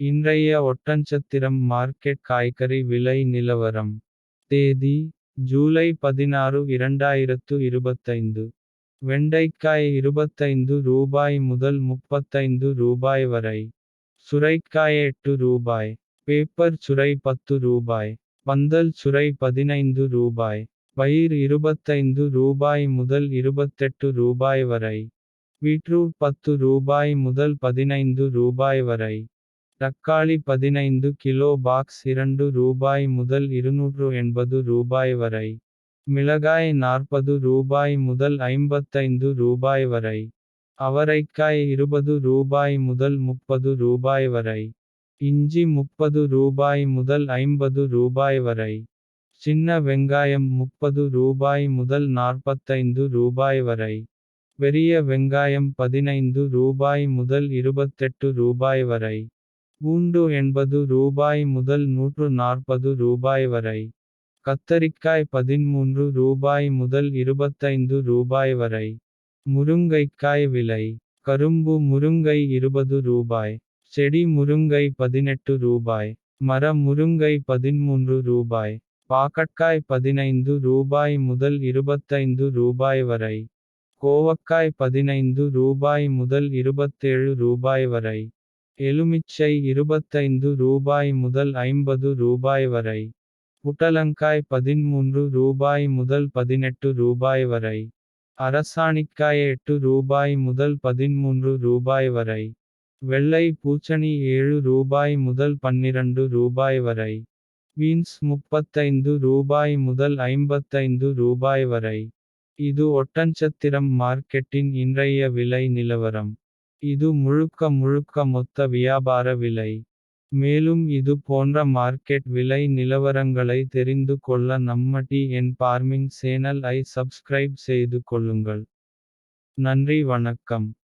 இன்றைய ஒட்டன்சத்திரம் மார்க்கெட் காய்கறி விலை நிலவரம். தேதி ஜூலை பதினாறு இரண்டாயிரத்து இருபத்தைந்து. வெண்டைக்காய் இருபத்தைந்து ரூபாய் முதல் முப்பத்தைந்து ரூபாய் வரை. சுரைக்காய் எட்டு ரூபாய். பேப்பர் சுரை பத்து ரூபாய். பந்தல் சுரை பதினைந்து ரூபாய். பயிர் இருபத்தைந்து ரூபாய் முதல் இருபத்தெட்டு ரூபாய் வரை. பீட்ரூட் பத்து ரூபாய் முதல் பதினைந்து ரூபாய் வரை. தக்காளி பதினைந்து கிலோ பாக்ஸ் இரண்டு ரூபாய் முதல் இருநூற்று எண்பது ரூபாய் வரை. மிளகாய் நாற்பது ரூபாய் முதல் ஐம்பத்தைந்து ரூபாய் வரை. அவரைக்காய் இருபது ரூபாய் முதல் முப்பது ரூபாய் வரை. இஞ்சி முப்பது ரூபாய் முதல் ஐம்பது ரூபாய் வரை. சின்ன வெங்காயம் முப்பது ரூபாய் முதல் நாற்பத்தைந்து ரூபாய் வரை. பெரிய வெங்காயம் பதினைந்து ரூபாய் முதல் இருபத்தெட்டு ரூபாய் வரை. பூண்டு எண்பது ரூபாய் முதல் நூற்று நாற்பது ரூபாய் வரை. கத்தரிக்காய் பதின்மூன்று ரூபாய் முதல் இருபத்தைந்து ரூபாய் வரை. முருங்கைக்காய் விலை. கரும்பு முருங்கை இருபது ரூபாய். செடி முருங்கை பதினெட்டு ரூபாய். மர முருங்கை பதின்மூன்று ரூபாய். பாக்கட்காய் பதினைந்து ரூபாய் முதல் இருபத்தைந்து ரூபாய் வரை. கோவக்காய் பதினைந்து ரூபாய் முதல் இருபத்தேழு ரூபாய் வரை. எலுமிச்சை இருபத்தைந்து ரூபாய் முதல் ஐம்பது ரூபாய் வரை. புட்டலங்காய் பதின்மூன்று ரூபாய் முதல் பதினெட்டு ரூபாய் வரை. அரசாணிக்காய் எட்டு ரூபாய் முதல் பதின்மூன்று ரூபாய் வரை. வெள்ளை பூச்சணி ஏழு ரூபாய் முதல் பன்னிரண்டு ரூபாய் வரை. பீன்ஸ் முப்பத்தைந்து ரூபாய் முதல் ஐம்பத்தைந்து ரூபாய் வரை. இது ஒட்டன்சத்திரம் மார்க்கெட்டின் இன்றைய விலை நிலவரம். இது முழுக்க முழுக்க மொத்த வியாபார விலை. மேலும் இது போன்ற மார்க்கெட் விலை நிலவரங்களை தெரிந்து கொள்ள நம்ம டி என் பார்மிங் சேனல் ஐ சப்ஸ்கிரைப் செய்து கொள்ளுங்கள். நன்றி வணக்கம்.